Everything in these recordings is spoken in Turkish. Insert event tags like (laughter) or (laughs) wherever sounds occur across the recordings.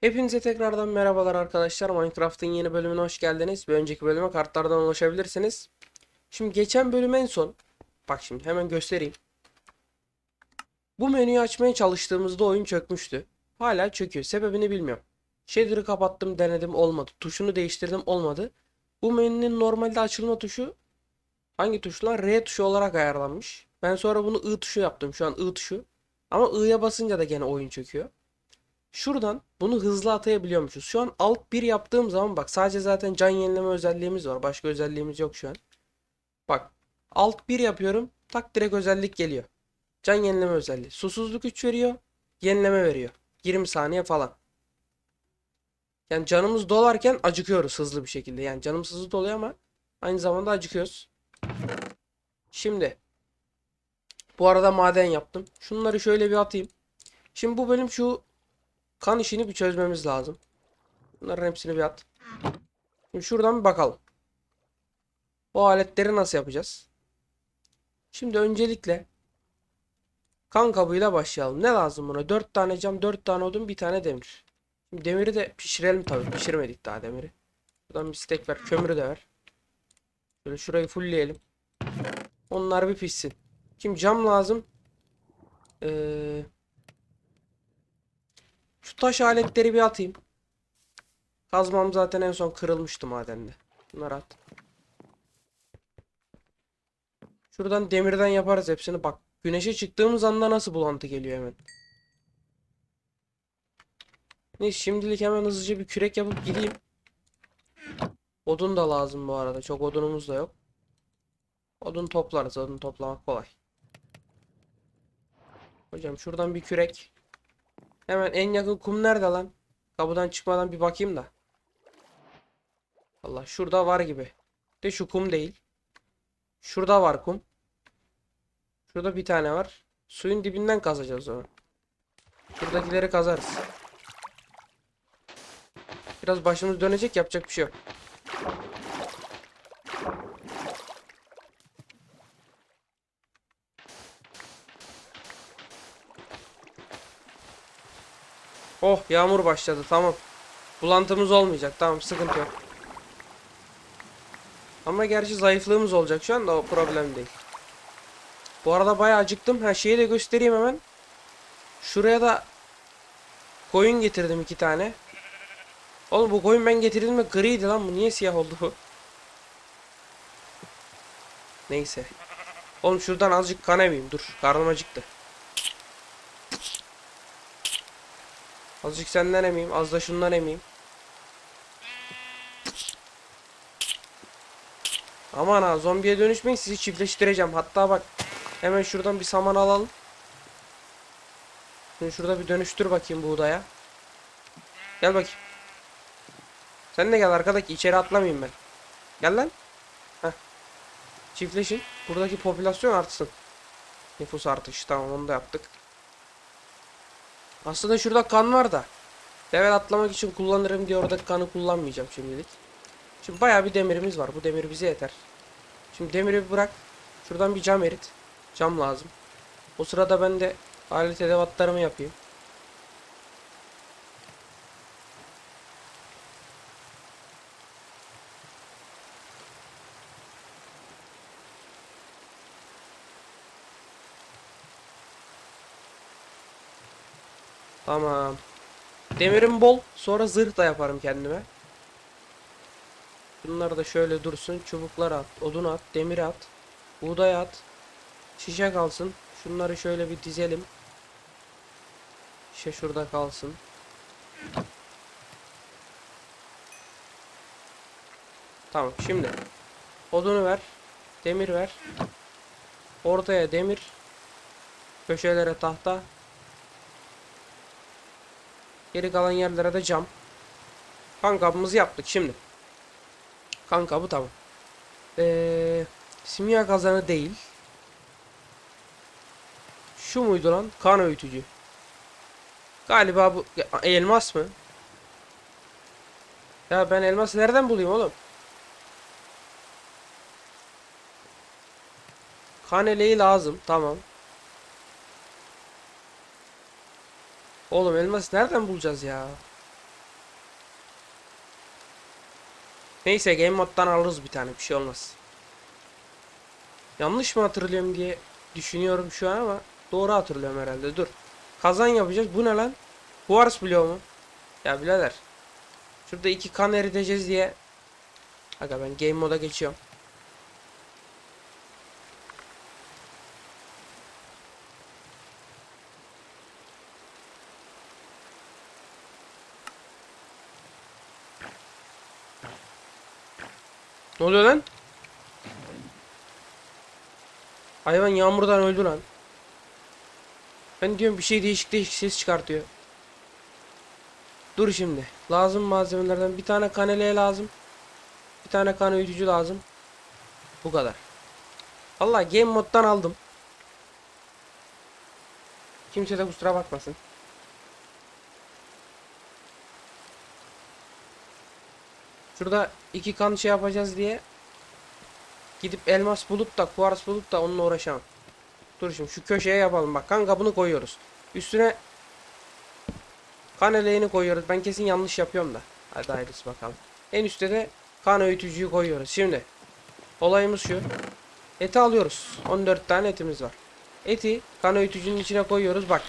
Hepinize tekrardan merhabalar arkadaşlar. Minecraft'ın yeni bölümüne hoş geldiniz. Bir önceki bölüme kartlardan ulaşabilirsiniz. Şimdi geçen bölüm en son. Bak şimdi hemen göstereyim. Bu menüyü açmaya çalıştığımızda oyun çökmüştü. Hala çöküyor. Sebebini bilmiyorum. Shader'ı kapattım denedim olmadı. Tuşunu değiştirdim olmadı. Bu menünün normalde açılma tuşu hangi tuş lan? R tuşu olarak ayarlanmış. Ben sonra bunu I tuşu yaptım. Şu an I tuşu. Ama I'ya basınca da gene oyun çöküyor. Şuradan bunu hızlı atayabiliyormuşuz. Şu an alt 1 yaptığım zaman bak sadece zaten can yenileme özelliğimiz var. Başka özelliğimiz yok şu an. Bak alt 1 yapıyorum. Tak direkt özellik geliyor. Can yenileme özelliği. Susuzluk 3 veriyor. Yenileme veriyor. 20 saniye falan. Yani canımız dolarken acıkıyoruz hızlı bir şekilde. Yani canımız hızlı doluyor ama aynı zamanda acıkıyoruz. Şimdi bu arada maden yaptım. Şunları şöyle bir atayım. Şimdi bu bölüm şu kan işini bir çözmemiz lazım. Bunların hepsini bir at. Şimdi şuradan bir bakalım. Bu aletleri nasıl yapacağız? Şimdi öncelikle kan kabıyla başlayalım. Ne lazım buna? 4 tane cam, 4 tane odun, bir tane demir. Şimdi demiri de pişirelim tabii. Pişirmedik daha demiri. Buradan bir stek ver. Kömürü de ver. Şöyle şurayı fullleyelim. Onlar bir pişsin. Şimdi cam lazım. Eee... Şu taş aletleri bir atayım. Kazmam zaten en son kırılmıştı madende. Bunları at. Şuradan demirden yaparız hepsini. Bak güneşe çıktığımız anda nasıl bulantı geliyor hemen. Neyse şimdilik hemen hızlıca bir kürek yapıp gideyim. Odun da lazım bu arada. Çok odunumuz da yok. Odun toplarız. Odun toplamak kolay. Hocam şuradan bir kürek. Hemen en yakın kum nerede lan? Kapıdan çıkmadan bir bakayım da. Allah şurada var gibi. De şu kum değil. Şurada var kum. Şurada bir tane var. Suyun dibinden kazacağız onu. Şuradakileri kazarız. Biraz başımız dönecek yapacak bir şey yok. Oh yağmur başladı tamam. Bulantımız olmayacak tamam sıkıntı yok. Ama gerçi zayıflığımız olacak şu anda o problem değil. Bu arada bayağı acıktım. Ha şeyi de göstereyim hemen. Şuraya da koyun getirdim iki tane. Oğlum bu koyun ben getirdiğimde griydi lan bu niye siyah oldu? Neyse. Oğlum şuradan azıcık kan emeyim dur karnım acıktı. Azıcık senden emeyim. Az da şundan emeyim. Aman ha zombiye dönüşmeyin sizi çiftleştireceğim. Hatta bak hemen şuradan bir saman alalım. Şimdi şurada bir dönüştür bakayım buğdaya. Gel bakayım. Sen de gel arkadaki içeri atlamayayım ben. Gel lan. Heh. Çiftleşin. Buradaki popülasyon artsın. Nüfus artışı tamam onu da yaptık. Aslında şurada kan var da. Level atlamak için kullanırım diye oradaki kanı kullanmayacağım şimdilik. Şimdi bayağı bir demirimiz var. Bu demir bize yeter. Şimdi demiri bırak. Şuradan bir cam erit. Cam lazım. O sırada ben de alet edevatlarımı yapayım. Tamam. Demirim bol. Sonra zırh da yaparım kendime. Bunları da şöyle dursun. Çubuklar at. Odun at. Demir at. Buğday at. Şişe kalsın. Şunları şöyle bir dizelim. Şişe şurada kalsın. Tamam şimdi. Odunu ver. Demir ver. Ortaya demir. Köşelere tahta. Geri kalan yerlere de cam. Kan kabımızı yaptık şimdi. Kan kabı tamam. Ee, simya kazanı değil. Şu muydu lan? Kan öğütücü. Galiba bu elmas mı? Ya ben elması nereden bulayım oğlum? Kan eleği lazım. Tamam. Oğlum elmas nereden bulacağız ya? Neyse game moddan alırız bir tane bir şey olmaz. Yanlış mı hatırlıyorum diye düşünüyorum şu an ama doğru hatırlıyorum herhalde dur. Kazan yapacağız bu ne lan? Kuvars bloğu mu? Ya birader. Şurada iki kan eriteceğiz diye. Aga ben game moda geçiyorum. Oluyor lan? Hayvan yağmurdan öldü lan. Ben diyorum bir şey değişik değişik ses çıkartıyor. Dur şimdi. Lazım malzemelerden bir tane kaneleye lazım. Bir tane kan öğütücü lazım. Bu kadar. Allah game moddan aldım. Kimse de kusura bakmasın. Şurada iki kan şey yapacağız diye gidip elmas bulup da kuars bulup da onunla uğraşamam. Dur şimdi şu köşeye yapalım bak kan kabını koyuyoruz. Üstüne kan eleğini koyuyoruz. Ben kesin yanlış yapıyorum da. Hadi hayırlısı bakalım. En üstte de kan öğütücüyü koyuyoruz. Şimdi olayımız şu. Eti alıyoruz. 14 tane etimiz var. Eti kan öğütücünün içine koyuyoruz. Bak.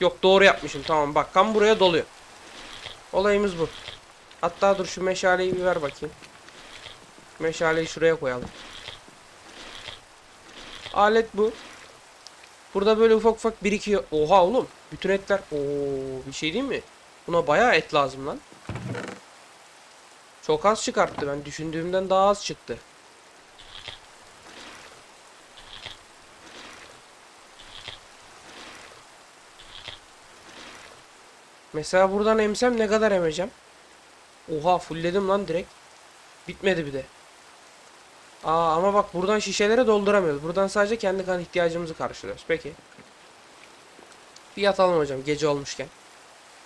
Yok doğru yapmışım. Tamam bak kan buraya doluyor. Olayımız bu. Hatta dur şu meşaleyi bir ver bakayım. Meşaleyi şuraya koyalım. Alet bu. Burada böyle ufak ufak birikiyor. Oha oğlum. Bütün etler. Oo bir şey değil mi? Buna bayağı et lazım lan. Çok az çıkarttı. Ben düşündüğümden daha az çıktı. Mesela buradan emsem ne kadar emeceğim? Oha fullledim lan direkt. Bitmedi bir de. Aa ama bak buradan şişelere dolduramıyoruz. Buradan sadece kendi kan ihtiyacımızı karşılıyoruz. Peki. Bir yatalım hocam gece olmuşken.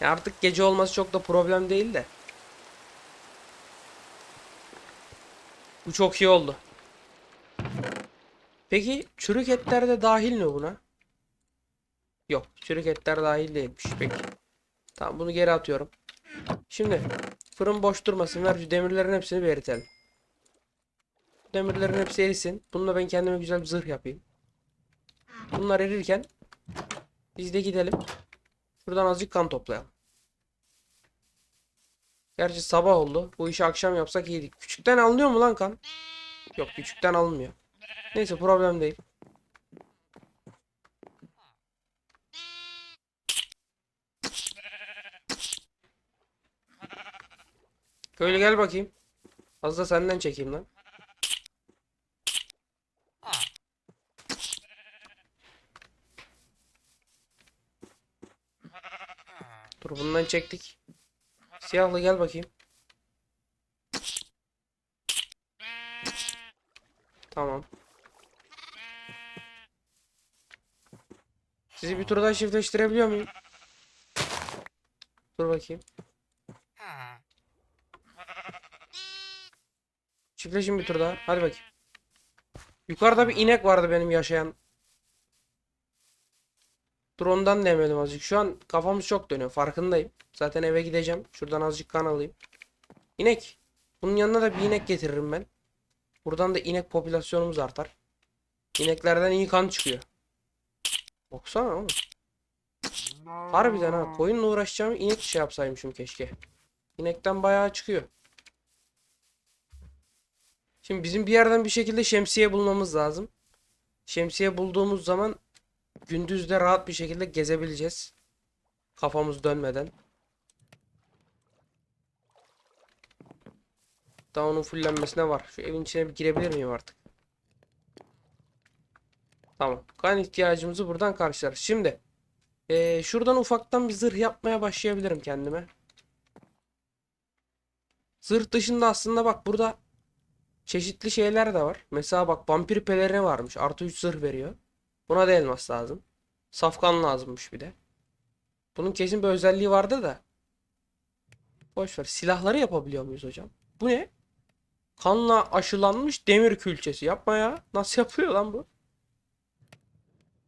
Ya artık gece olması çok da problem değil de. Bu çok iyi oldu. Peki çürük etler de dahil mi buna? Yok çürük etler dahil değilmiş. Peki. Tamam bunu geri atıyorum. Şimdi fırın boş durmasın. Ver demirlerin hepsini bir eritelim. Demirlerin hepsi erisin. Bununla ben kendime güzel bir zırh yapayım. Bunlar erirken biz de gidelim. Şuradan azıcık kan toplayalım. Gerçi sabah oldu. Bu işi akşam yapsak iyiydik. Küçükten alınıyor mu lan kan? Yok küçükten alınmıyor. Neyse problem değil. Köylü gel bakayım. Az da senden çekeyim lan. Dur bundan çektik. Siyahlı gel bakayım. Tamam. Sizi bir tur daha muyum? Dur bakayım. Çiftleşin bir tur daha. Hadi bakayım. Yukarıda bir inek vardı benim yaşayan. Dur ondan demedim azıcık. Şu an kafamız çok dönüyor. Farkındayım. Zaten eve gideceğim. Şuradan azıcık kan alayım. İnek. Bunun yanına da bir inek getiririm ben. Buradan da inek popülasyonumuz artar. İneklerden iyi kan çıkıyor. Baksana oğlum. Harbiden ha. Koyunla uğraşacağım inek şey yapsaymışım keşke. İnekten bayağı çıkıyor. Şimdi bizim bir yerden bir şekilde şemsiye bulmamız lazım. Şemsiye bulduğumuz zaman gündüz de rahat bir şekilde gezebileceğiz. Kafamız dönmeden. Daha onun fullenmesine var. Şu evin içine bir girebilir miyim artık? Tamam. Kan ihtiyacımızı buradan karşılarız. Şimdi eee, şuradan ufaktan bir zırh yapmaya başlayabilirim kendime. Zırh dışında aslında bak burada çeşitli şeyler de var. Mesela bak vampir pelerini varmış. Artı 3 zırh veriyor. Buna da elmas lazım. Safkan lazımmış bir de. Bunun kesin bir özelliği vardı da. Boş ver. Silahları yapabiliyor muyuz hocam? Bu ne? Kanla aşılanmış demir külçesi. Yapma ya. Nasıl yapıyor lan bu?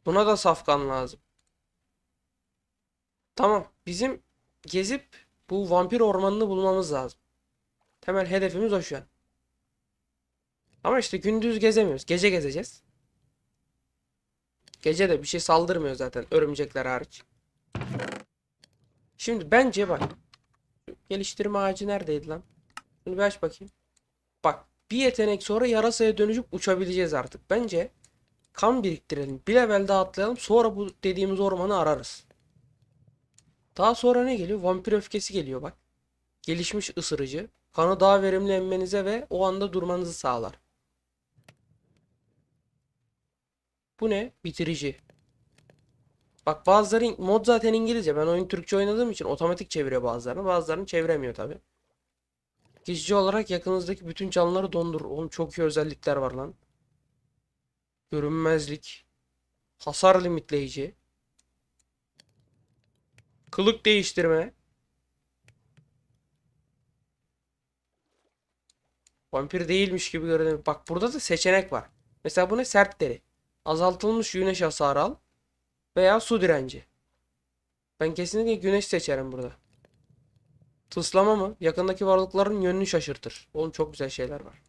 Buna da safkan lazım. Tamam. Bizim gezip bu vampir ormanını bulmamız lazım. Temel hedefimiz o şu an. Ama işte gündüz gezemiyoruz. Gece gezeceğiz. Gece de bir şey saldırmıyor zaten örümcekler hariç. Şimdi bence bak. Geliştirme ağacı neredeydi lan? Bunu bir aç bakayım. Bak bir yetenek sonra yarasaya dönüşüp uçabileceğiz artık. Bence kan biriktirelim. Bir level daha atlayalım. Sonra bu dediğimiz ormanı ararız. Daha sonra ne geliyor? Vampir öfkesi geliyor bak. Gelişmiş ısırıcı. Kanı daha verimli emmenize ve o anda durmanızı sağlar. Bu ne? Bitirici. Bak bazıları mod zaten İngilizce. Ben oyun Türkçe oynadığım için otomatik çeviriyor bazılarını. Bazılarını çeviremiyor tabi. Geçici olarak yakınızdaki bütün canlıları dondurur. Oğlum çok iyi özellikler var lan. Görünmezlik. Hasar limitleyici. Kılık değiştirme. Vampir değilmiş gibi görünüyor. Bak burada da seçenek var. Mesela bu ne? Sert deri. Azaltılmış güneş hasarı al. Veya su direnci. Ben kesinlikle güneş seçerim burada. Tıslama mı? Yakındaki varlıkların yönünü şaşırtır. Oğlum çok güzel şeyler var.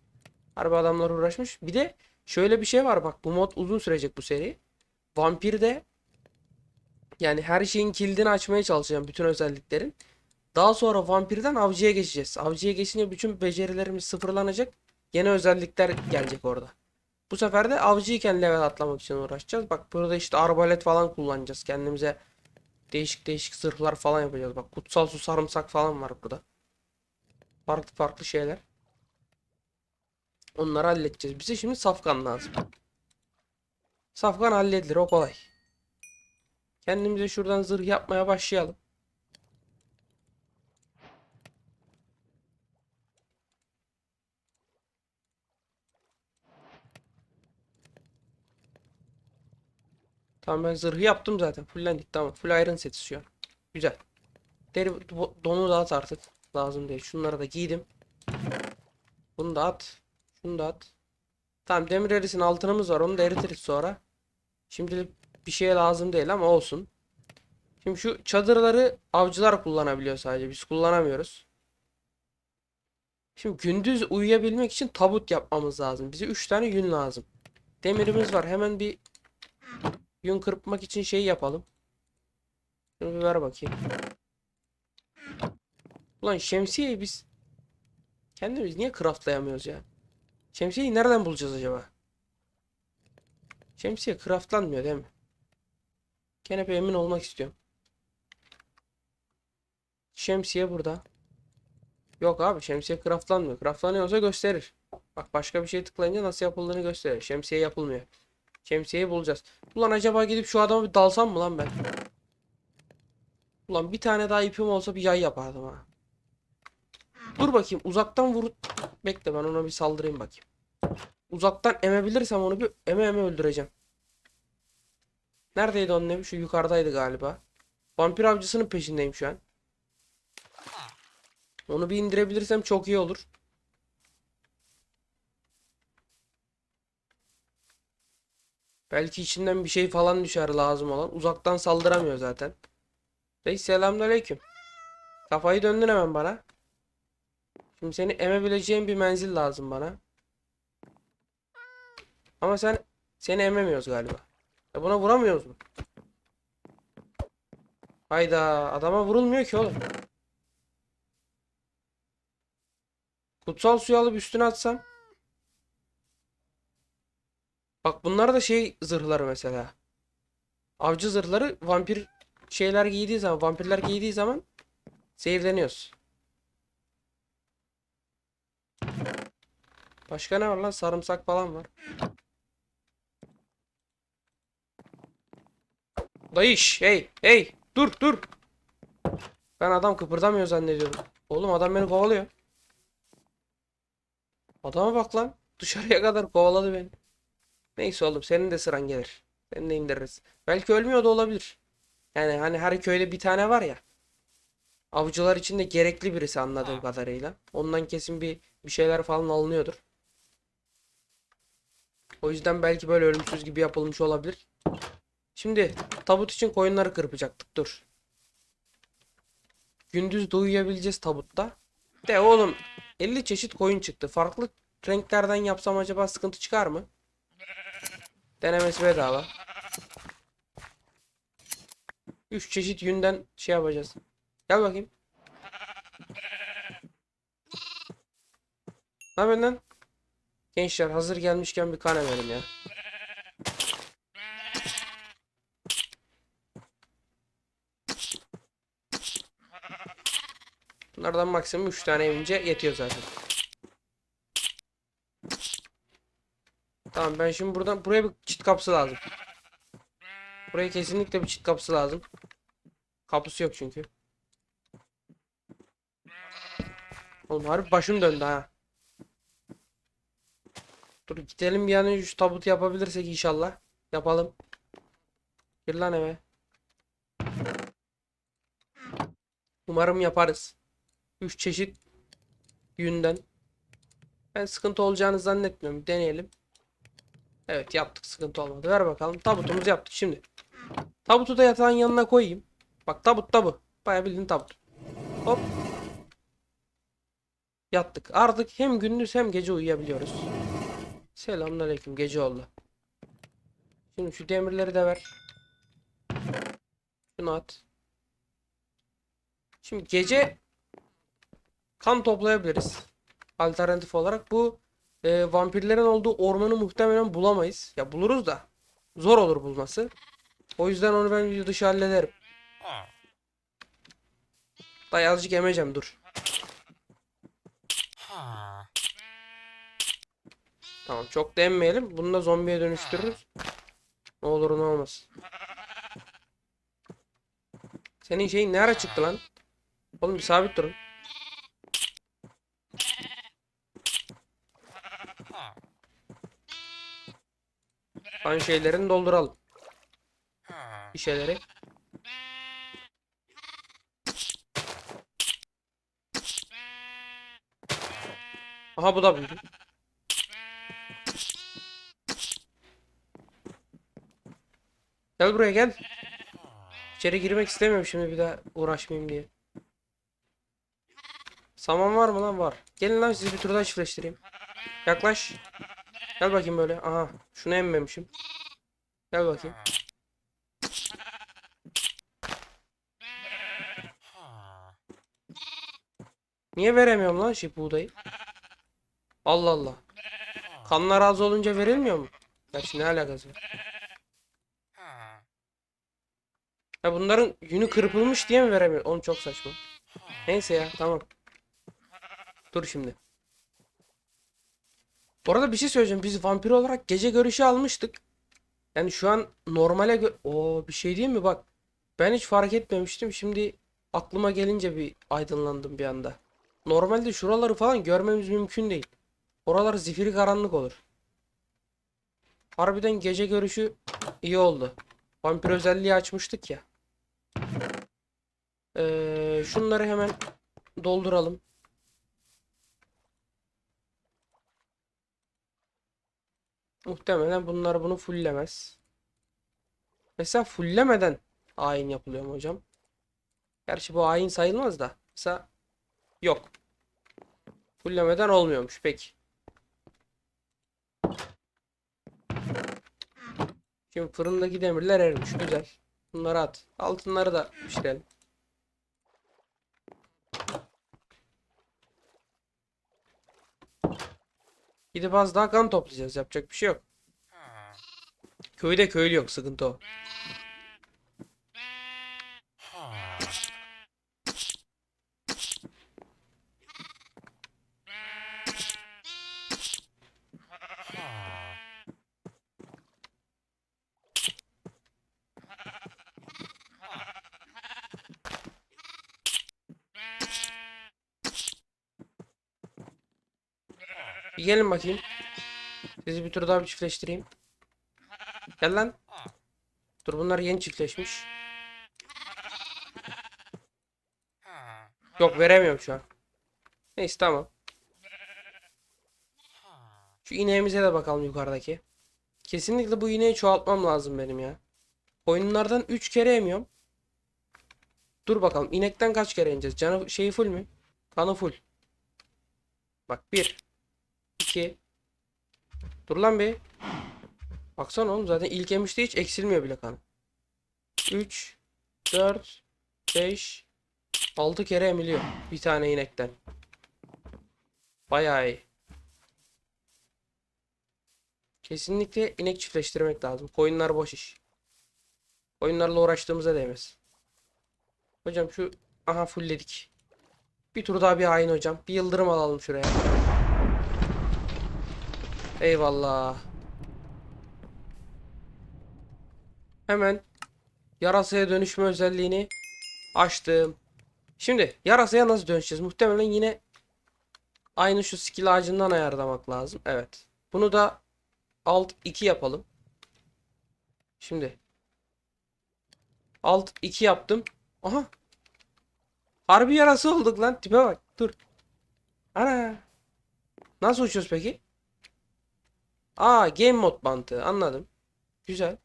Harbi adamlar uğraşmış. Bir de şöyle bir şey var bak. Bu mod uzun sürecek bu seri. Vampirde yani her şeyin kilidini açmaya çalışacağım. Bütün özelliklerin. Daha sonra vampirden avcıya geçeceğiz. Avcıya geçince bütün becerilerimiz sıfırlanacak. Yeni özellikler gelecek orada. Bu sefer de avcıyken level atlamak için uğraşacağız. Bak burada işte arbalet falan kullanacağız. Kendimize değişik değişik zırhlar falan yapacağız. Bak kutsal su sarımsak falan var burada. Farklı farklı şeyler. Onları halledeceğiz. Bize şimdi safkan lazım. Safkan halledilir o kolay. Kendimize şuradan zırh yapmaya başlayalım. Tamam ben zırhı yaptım zaten. Fullendik tamam. Full iron seti şu an. Güzel. Deri do- donu da at artık. Lazım değil. Şunları da giydim. Bunu da at. Şunu da at. Tamam demir erisin altınımız var. Onu da eritiriz sonra. Şimdilik bir şeye lazım değil ama olsun. Şimdi şu çadırları avcılar kullanabiliyor sadece. Biz kullanamıyoruz. Şimdi gündüz uyuyabilmek için tabut yapmamız lazım. Bize 3 tane yün lazım. Demirimiz var. Hemen bir yün kırpmak için şey yapalım. Şunu bir ver bakayım. Ulan şemsiyeyi biz kendimiz niye craftlayamıyoruz ya? Şemsiyeyi nereden bulacağız acaba? Şemsiye craftlanmıyor değil mi? Bir emin olmak istiyorum. Şemsiye burada. Yok abi şemsiye craftlanmıyor. Craftlanıyorsa gösterir. Bak başka bir şey tıklayınca nasıl yapıldığını gösterir. Şemsiye yapılmıyor. Şemsiyeyi bulacağız. Ulan acaba gidip şu adama bir dalsam mı lan ben? Ulan bir tane daha ipim olsa bir yay yapardım ha. Dur bakayım uzaktan vur. Bekle ben ona bir saldırayım bakayım. Uzaktan emebilirsem onu bir eme eme öldüreceğim. Neredeydi onun evi? Şu yukarıdaydı galiba. Vampir avcısının peşindeyim şu an. Onu bir indirebilirsem çok iyi olur. Belki içinden bir şey falan düşer lazım olan. Uzaktan saldıramıyor zaten. Reis selamünaleyküm. Kafayı döndün hemen bana. Şimdi seni emebileceğin bir menzil lazım bana. Ama sen seni ememiyoruz galiba. E buna vuramıyoruz mu? Hayda adama vurulmuyor ki oğlum. Kutsal suyu alıp üstüne atsam. Bak bunlar da şey zırhları mesela. Avcı zırhları vampir şeyler giydiği zaman, vampirler giydiği zaman save'leniyoruz. Başka ne var lan? Sarımsak falan var. Dayış, hey, hey, dur, dur. Ben adam kıpırdamıyor zannediyorum. Oğlum adam beni kovalıyor. Adama bak lan. Dışarıya kadar kovaladı beni. Neyse oğlum senin de sıran gelir. Seni de indiririz. Belki ölmüyor da olabilir. Yani hani her köyde bir tane var ya. Avcılar için de gerekli birisi anladığım kadarıyla. Ondan kesin bir bir şeyler falan alınıyordur. O yüzden belki böyle ölümsüz gibi yapılmış olabilir. Şimdi tabut için koyunları kırpacaktık. Dur. Gündüz uyuyabileceğiz tabutta. De oğlum 50 çeşit koyun çıktı. Farklı renklerden yapsam acaba sıkıntı çıkar mı? Denemesi bedava. 3 çeşit yünden şey yapacağız. Gel bakayım. Ne yapıyorsun lan? Gençler hazır gelmişken bir kan emelim ya. Bunlardan maksimum 3 tane evince yetiyor zaten. Tamam ben şimdi buradan buraya bir çit kapısı lazım. Buraya kesinlikle bir çit kapısı lazım. Kapısı yok çünkü. Oğlum harbi başım döndü ha. Dur gidelim bir an önce şu tabutu yapabilirsek inşallah. Yapalım. Gir lan eve. Umarım yaparız. 3 çeşit yünden. Ben sıkıntı olacağını zannetmiyorum. Deneyelim. Evet yaptık sıkıntı olmadı. Ver bakalım. Tabutumuzu yaptık şimdi. Tabutu da yatağın yanına koyayım. Bak tabut tabu. Bayağı bildiğin tabut. Hop. Yattık. Artık hem gündüz hem gece uyuyabiliyoruz. Selamünaleyküm. Gece oldu. Şimdi şu demirleri de ver. Şunu at. Şimdi gece kan toplayabiliriz. Alternatif olarak bu e, vampirlerin olduğu ormanı muhtemelen bulamayız. Ya buluruz da zor olur bulması. O yüzden onu ben video dışı hallederim. Dayı azıcık emeceğim dur. Tamam çok da. Bunu da zombiye dönüştürürüz. Ne olur ne olmaz. Senin şeyin ne ara çıktı lan? Oğlum bir sabit durun. Kan şeylerini dolduralım. Bir şeyleri. Aha bu da büyüdü. Gel buraya gel. İçeri girmek istemiyorum şimdi bir daha uğraşmayayım diye. Saman var mı lan? Var. Gelin lan sizi bir tur daha çiftleştireyim. Yaklaş. Gel bakayım böyle. Aha. Şunu emmemişim. Gel bakayım. Niye veremiyorum lan şey buğdayı? Allah Allah. Kanlar az olunca verilmiyor mu? Gerçi ne alakası var? Ya bunların yünü kırpılmış diye mi veremiyor? Oğlum çok saçma. Neyse ya tamam. Dur şimdi. Bu arada bir şey söyleyeceğim. Biz vampir olarak gece görüşü almıştık. Yani şu an normale gö Oo bir şey değil mi bak. Ben hiç fark etmemiştim. Şimdi aklıma gelince bir aydınlandım bir anda. Normalde şuraları falan görmemiz mümkün değil. Oralar zifiri karanlık olur. Harbiden gece görüşü iyi oldu. Vampir özelliği açmıştık ya. Ee, şunları hemen dolduralım. Muhtemelen bunlar bunu fulllemez. Mesela fulllemeden ayin yapılıyor mu hocam? Gerçi bu ayin sayılmaz da. Mesela yok. Fullemeden olmuyormuş. Peki. Şimdi fırındaki demirler erimiş. Güzel. Bunları at. Altınları da pişirelim. Gidip az daha kan toplayacağız. Yapacak bir şey yok. Köyde köylü yok. Sıkıntı o. gelin bakayım. Sizi bir tur daha bir çiftleştireyim. Gel lan. Dur bunlar yeni çiftleşmiş. Yok veremiyorum şu an. Neyse tamam. Şu ineğimize de bakalım yukarıdaki. Kesinlikle bu ineği çoğaltmam lazım benim ya. Oyunlardan 3 kere emiyorum. Dur bakalım inekten kaç kere ineceğiz? Canı şeyi full mü? Kanı full. Bak 1 2 Dur lan bir. Baksana oğlum zaten ilk emişte hiç eksilmiyor bile kan. 3 4 5 6 kere emiliyor bir tane inekten. Bayağı iyi. Kesinlikle inek çiftleştirmek lazım. Koyunlar boş iş. Koyunlarla uğraştığımıza değmez. Hocam şu aha fullledik. Bir tur daha bir hain hocam. Bir yıldırım alalım şuraya. Eyvallah. Hemen yarasaya dönüşme özelliğini açtım. Şimdi yarasaya nasıl dönüşeceğiz? Muhtemelen yine aynı şu skill ağacından ayarlamak lazım. Evet. Bunu da alt 2 yapalım. Şimdi alt 2 yaptım. Aha. Harbi yarası olduk lan. Tipe bak. Dur. Ana. Nasıl uçuyoruz peki? Aa game mod mantığı. Anladım. Güzel.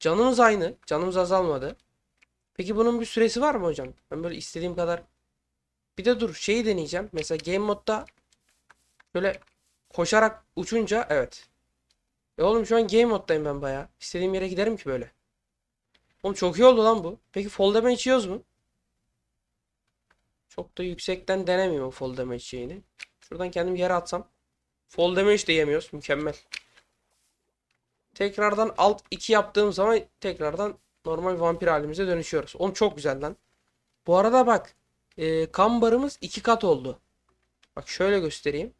Canımız aynı. Canımız azalmadı. Peki bunun bir süresi var mı hocam? Ben böyle istediğim kadar. Bir de dur şeyi deneyeceğim. Mesela game modda böyle koşarak uçunca evet. E oğlum şu an game moddayım ben bayağı. İstediğim yere giderim ki böyle. Oğlum çok iyi oldu lan bu. Peki fall damage içiyoruz mu? Çok da yüksekten denemiyorum fall damage şeyini. Şuradan kendimi yere atsam. Fall damage de yemiyoruz. Mükemmel. Tekrardan alt 2 yaptığım zaman tekrardan normal vampir halimize dönüşüyoruz. Oğlum çok güzel lan. Bu arada bak. E, kan barımız 2 kat oldu. Bak şöyle göstereyim.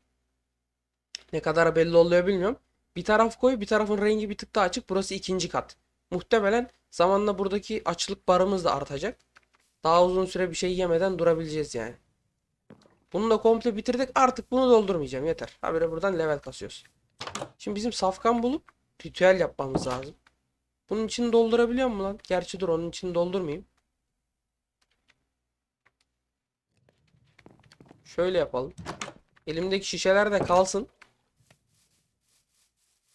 Ne kadar belli oluyor bilmiyorum. Bir taraf koyu bir tarafın rengi bir tık daha açık. Burası ikinci kat. Muhtemelen zamanla buradaki açlık barımız da artacak. Daha uzun süre bir şey yemeden durabileceğiz yani. Bunu da komple bitirdik. Artık bunu doldurmayacağım. Yeter. Habire buradan level kasıyoruz. Şimdi bizim safkan bulup ritüel yapmamız lazım. Bunun için doldurabiliyor mu lan? Gerçi dur onun için doldurmayayım. Şöyle yapalım. Elimdeki şişeler de kalsın.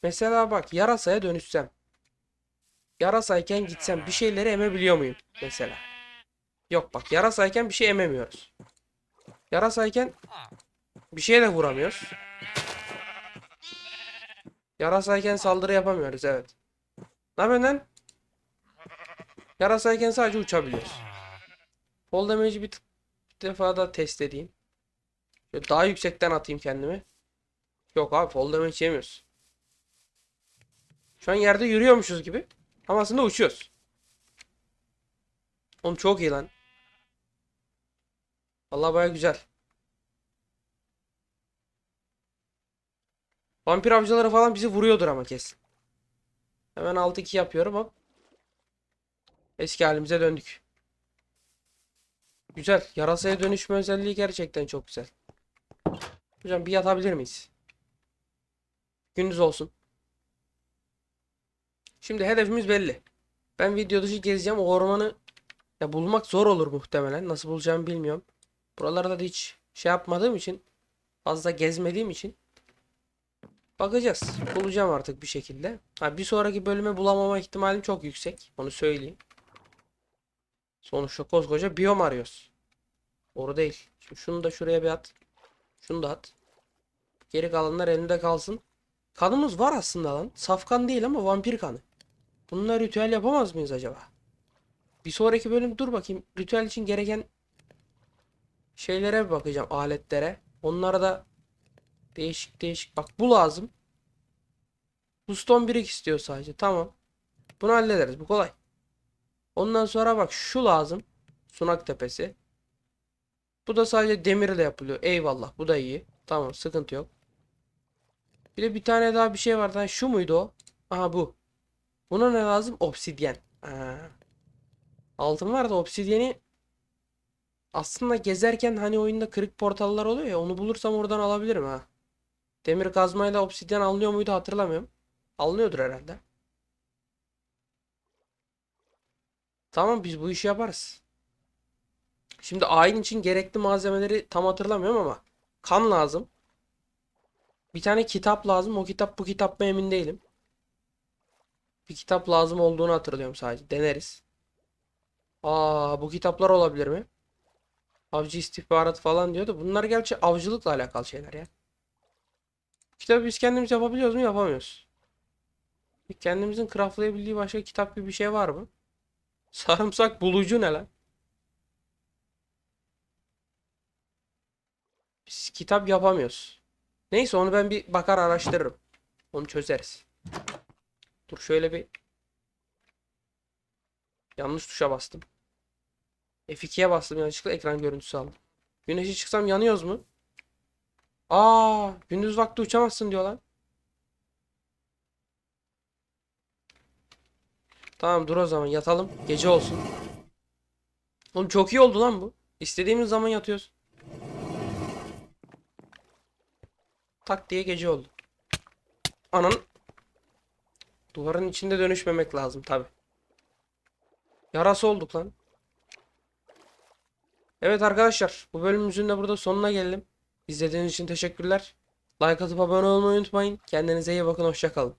Mesela bak yarasaya dönüşsem. Yarasayken gitsem bir şeyleri emebiliyor muyum? Mesela. Yok bak yarasayken bir şey ememiyoruz. Yarasayken bir şeye de vuramıyoruz. Yarasayken saldırı yapamıyoruz evet. Ne yapıyorsun? Yarasayken sadece uçabiliyoruz. Fall damage'i bir, bir defa da test edeyim. Şöyle daha yüksekten atayım kendimi. Yok abi fall damage yemiyoruz. Şu an yerde yürüyormuşuz gibi. Ama aslında uçuyoruz. Oğlum çok iyi lan. Vallahi baya güzel. Vampir avcıları falan bizi vuruyordur ama kesin. Hemen 6-2 yapıyorum hop. Eski halimize döndük. Güzel. Yarasaya dönüşme özelliği gerçekten çok güzel. Hocam bir yatabilir miyiz? Gündüz olsun. Şimdi hedefimiz belli. Ben video dışı gezeceğim. O ormanı ya bulmak zor olur muhtemelen. Nasıl bulacağımı bilmiyorum. Buralarda da hiç şey yapmadığım için fazla gezmediğim için bakacağız. Bulacağım artık bir şekilde. Ha, bir sonraki bölüme bulamama ihtimalim çok yüksek. Onu söyleyeyim. Sonuçta koskoca biyom arıyoruz. Doğru değil. Şimdi şunu da şuraya bir at. Şunu da at. Geri kalanlar elinde kalsın. Kanımız var aslında lan. Safkan değil ama vampir kanı. Bununla ritüel yapamaz mıyız acaba? Bir sonraki bölüm dur bakayım. Ritüel için gereken şeylere bir bakacağım. Aletlere. Onlara da değişik değişik. Bak bu lazım. Bu stone brick istiyor sadece. Tamam. Bunu hallederiz. Bu kolay. Ondan sonra bak şu lazım. Sunak tepesi. Bu da sadece demirle yapılıyor. Eyvallah. Bu da iyi. Tamam. Sıkıntı yok. Bir de bir tane daha bir şey var. Şu muydu o? Aha bu. Buna ne lazım? Obsidyen. Aa. Altın var da obsidyeni aslında gezerken hani oyunda kırık portallar oluyor ya onu bulursam oradan alabilirim ha. Demir kazmayla obsidyen alınıyor muydu hatırlamıyorum. Alınıyordur herhalde. Tamam biz bu işi yaparız. Şimdi ayin için gerekli malzemeleri tam hatırlamıyorum ama kan lazım. Bir tane kitap lazım. O kitap bu kitap mı emin değilim. Bir kitap lazım olduğunu hatırlıyorum sadece. Deneriz. Aa bu kitaplar olabilir mi? Avcı istihbaratı falan diyordu. Bunlar gerçi avcılıkla alakalı şeyler ya. Kitabı biz kendimiz yapabiliyoruz mu? Yapamıyoruz. Kendimizin craftlayabildiği başka kitap gibi bir şey var mı? (laughs) Sarımsak bulucu ne lan? Biz kitap yapamıyoruz. Neyse onu ben bir bakar araştırırım. Onu çözeriz. Dur şöyle bir yanlış tuşa bastım. F2'ye bastım yanlışlıkla ekran görüntüsü aldım. Güneşe çıksam yanıyoruz mu? Aa, gündüz vakti uçamazsın diyor lan. Tamam dur o zaman yatalım. Gece olsun. Oğlum çok iyi oldu lan bu. İstediğimiz zaman yatıyoruz. Tak diye gece oldu. Anan. Duvarın içinde dönüşmemek lazım tabi. Yarası olduk lan. Evet arkadaşlar bu bölümümüzün de burada sonuna geldim. İzlediğiniz için teşekkürler. Like atıp abone olmayı unutmayın. Kendinize iyi bakın hoşça kalın.